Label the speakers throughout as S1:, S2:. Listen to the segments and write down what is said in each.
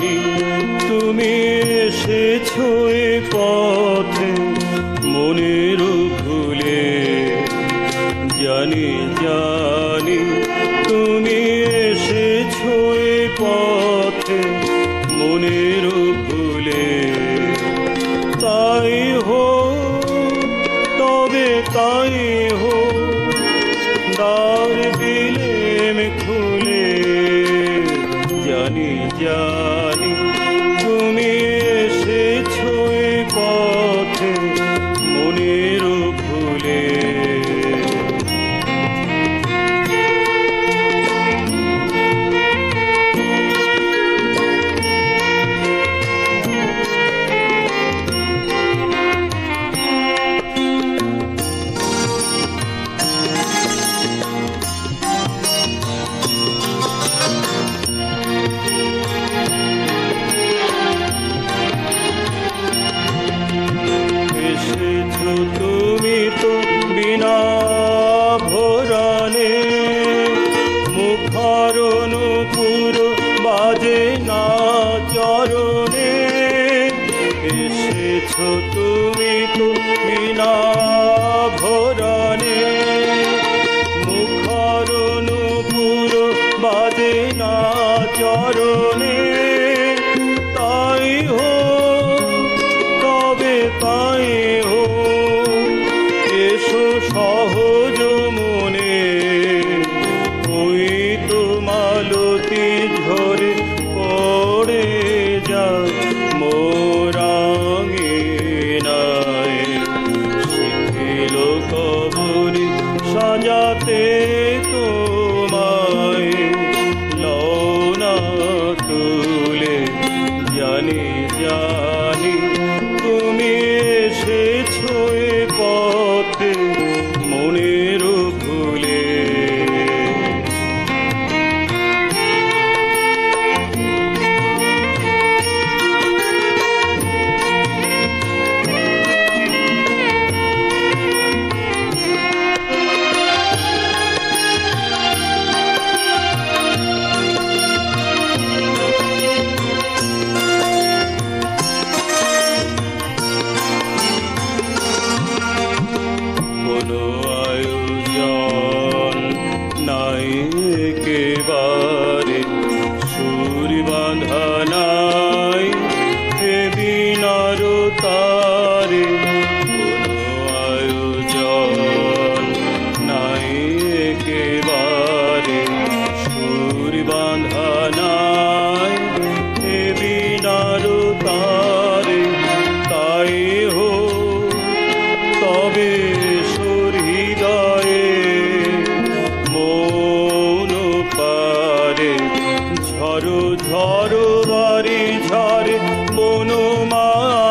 S1: হারি তুমি এসেছ এ পথে, মনের ভুলে। জানি জানি তুমি এসেছ এ পথে, মনের ভুলে। তাই হো তবে তাই হো জানি জানি তুমি তুমি তো বিনা ভোরানে মুখারণ পুরো বাজে না চরণে এসেছ তুমি তো বিনা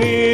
S1: me.